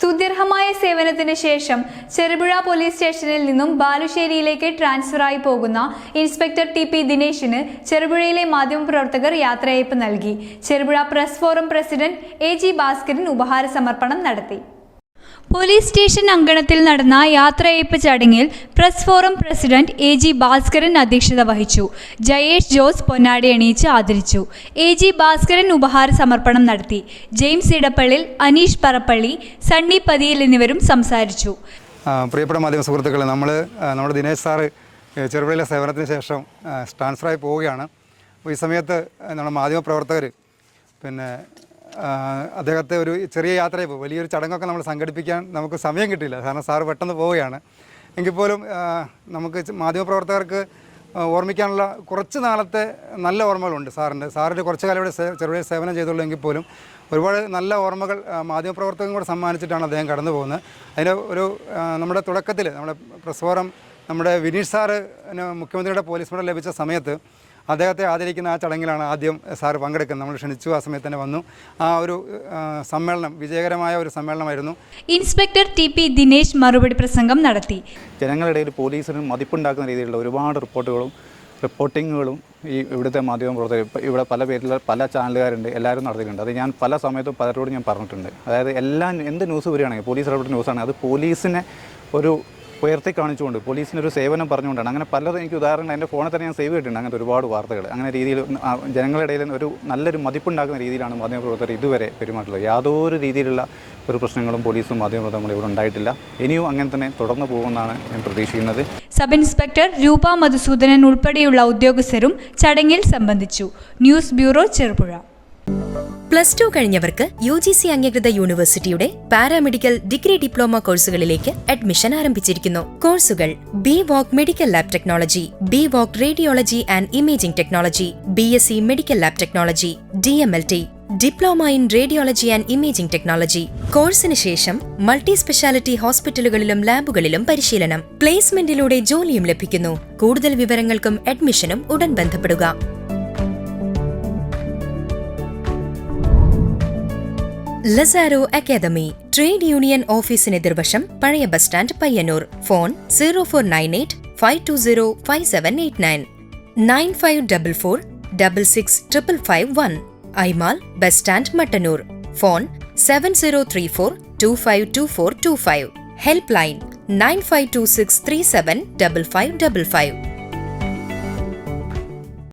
സ്തുത്യർഹമായ സേവനത്തിന് ശേഷം ചെറുപുഴ പോലീസ് സ്റ്റേഷനിൽ നിന്നും ബാലുശ്ശേരിയിലേക്ക് ട്രാൻസ്ഫറായി പോകുന്ന ഇൻസ്പെക്ടർ ടി പി ദിനേശിന് ചെറുപുഴയിലെ മാധ്യമപ്രവർത്തകർ യാത്രയയപ്പ് നൽകി. Cherupuzha press forum president A G Bhaskaran ഉപഹാര സമർപ്പണം നടത്തി. പോലീസ് സ്റ്റേഷൻ അങ്കണത്തിൽ നടന്ന യാത്രയയപ്പ് ചടങ്ങിൽ press forum president A G Bhaskaran അധ്യക്ഷത വഹിച്ചു. ജയേഷ് ജോസ് പൊന്നാടി അണിയിച്ച് ആദരിച്ചു. എ ജി ഭാസ്കരൻ ഉപഹാര സമർപ്പണം നടത്തി. ജെയിംസ് ഇടപ്പള്ളിൽ അനീഷ് പറപ്പള്ളി സണ്ണി പതിയിൽ എന്നിവരും സംസാരിച്ചു. പ്രിയപ്പെട്ട മാധ്യമ സുഹൃത്തുക്കളെ നമ്മൾ നമ്മുടെ ദിനേശ് സാറ് ചെറുപുഴയിലെ സേവനത്തിന് ശേഷം ട്രാൻസ്ഫർ ട്രാൻസ്ഫറായി പോവുകയാണ്. ഈ സമയത്ത് നമ്മുടെ മാധ്യമ പ്രവർത്തകർ പിന്നെ അദ്ദേഹത്തെ ഒരു ചെറിയ യാത്രയെ പോകും വലിയൊരു ചടങ്ങൊക്കെ നമ്മൾ സംഘടിപ്പിക്കാൻ നമുക്ക് സമയം കിട്ടില്ല കാരണം സാറ് പെട്ടെന്ന് പോവുകയാണ്. എങ്കിൽ പോലും നമുക്ക് മാധ്യമപ്രവർത്തകർക്ക് ഓർമ്മിക്കാനുള്ള കുറച്ച് നാളത്തെ നല്ല ഓർമ്മകളുണ്ട് സാറിന്റെ. സാറിന്റെ കുറച്ച് കാലം ഇവിടെ ചെറുപഴയ സേവനം ചെയ്തുള്ളൂ എങ്കിൽ പോലും ഒരുപാട് നല്ല ഓർമ്മകൾ മാധ്യമപ്രവർത്തകരും കൂടെ സമ്മാനിച്ചിട്ടാണ് അദ്ദേഹം കടന്നു പോകുന്നത്. അതിന്റെ ഒരു നമ്മുടെ തുടക്കത്തിൽ നമ്മുടെ പ്രസ്ഫോറം നമ്മുടെ വിനീഷ് സാറ് മുഖ്യമന്ത്രിയുടെ പോലീസ് മെഡൽ ലഭിച്ച സമയത്ത് അദ്ദേഹത്തെ ആദരിക്കുന്ന ആ ചടങ്ങിലാണ് ആദ്യം സാറ് പങ്കെടുക്കുന്നത്. നമ്മൾ ക്ഷണിച്ചു ആ സമയത്ത് തന്നെ വന്നു. ആ ഒരു സമ്മേളനം വിജയകരമായ ഒരു സമ്മേളനമായിരുന്നു. ഇൻസ്പെക്ടർ ടി പി ദിനേശ് മറുപടി പ്രസംഗം നടത്തി. ജനങ്ങളുടെ പോലീസിന് മതിപ്പുണ്ടാക്കുന്ന രീതിയിലുള്ള ഒരുപാട് റിപ്പോർട്ടുകളും റിപ്പോർട്ടിങ്ങുകളും ഈ ഇവിടുത്തെ മാധ്യമ പ്രവർത്തകർ ഇപ്പം ഇവിടെ പല പേരിലുള്ള പല ചാനലുകാരുണ്ട് എല്ലാവരും നടത്തിയിട്ടുണ്ട്. അത് ഞാൻ പല സമയത്തും പലരോടും ഞാൻ പറഞ്ഞിട്ടുണ്ട്. അതായത് എല്ലാം എന്ത് ന്യൂസ് വരികയാണെങ്കിൽ പോലീസ് ഇടപെട്ട ന്യൂസാണ് അത് പോലീസിനെ ഒരു ഉയർത്തി കാണിച്ചുകൊണ്ട് പോലീസിനൊരു സേവനം പറഞ്ഞുകൊണ്ടാണ്. അങ്ങനെ പലതും എനിക്ക് ഉദാഹരണങ്ങൾ എന്റെ ഫോണിൽ തന്നെ ഞാൻ സേവ് ചെയ്തിട്ടുണ്ട്. അങ്ങനത്തെ ഒരുപാട് വാർത്തകൾ. അങ്ങനെ രീതിയിൽ ജനങ്ങളുടെ ഇടയിൽ ഒരു നല്ലൊരു മതിപ്പുണ്ടാക്കുന്ന രീതിയിലാണ് മാധ്യമപ്രവർത്തകർ ഇതുവരെ പെരുമാറ്റുള്ളത് യാതൊരു രീതിയിലുള്ള ഒരു പ്രശ്നങ്ങളും പോലീസും മാധ്യമപ്രവർത്തകരും ഇവിടെ ഉണ്ടായിട്ടില്ല. ഇനിയും അങ്ങനെ തന്നെ തുടർന്നു പോകുമെന്നാണ് ഞാൻ പ്രതീക്ഷിക്കുന്നത്. സബ് ഇൻസ്പെക്ടർ രൂപ മധുസൂദനൻ ഉൾപ്പെടെയുള്ള ഉദ്യോഗസ്ഥരും ചടങ്ങിൽ സംബന്ധിച്ചു. News bureau Cherupuzha. Plus two കഴിഞ്ഞവർക്ക് U G C അംഗീകൃത യൂണിവേഴ്സിറ്റിയുടെ പാരാമെഡിക്കൽ ഡിഗ്രി ഡിപ്ലോമ കോഴ്സുകളിലേക്ക് അഡ്മിഷൻ ആരംഭിച്ചിരിക്കുന്നു. കോഴ്സുകൾ B voc medical lab technology B voc radiology and imaging technology B S C medical lab technology D M L T diploma in radiology and imaging technology. കോഴ്സിന് ശേഷം multi speciality ഹോസ്പിറ്റലുകളിലും ലാബുകളിലും പരിശീലനം. പ്ലേസ്മെന്റിലൂടെ ജോലിയും ലഭിക്കുന്നു. കൂടുതൽ വിവരങ്ങൾക്കും അഡ്മിഷനും ഉടൻ ബന്ധപ്പെടുക. ലസാരോ അക്കാദമി ട്രേഡ് യൂണിയൻ ഓഫീസിന് എതിർവശം പഴയ bus stand Payyanur. Phone zero four nine eight five two zero five seven eight nine. Nine five double four double six triple five one. ഐമാൽ bus stand Mattannur. Phone seven zero three four two five two four two five. Help line nine five two six three seven double five double five.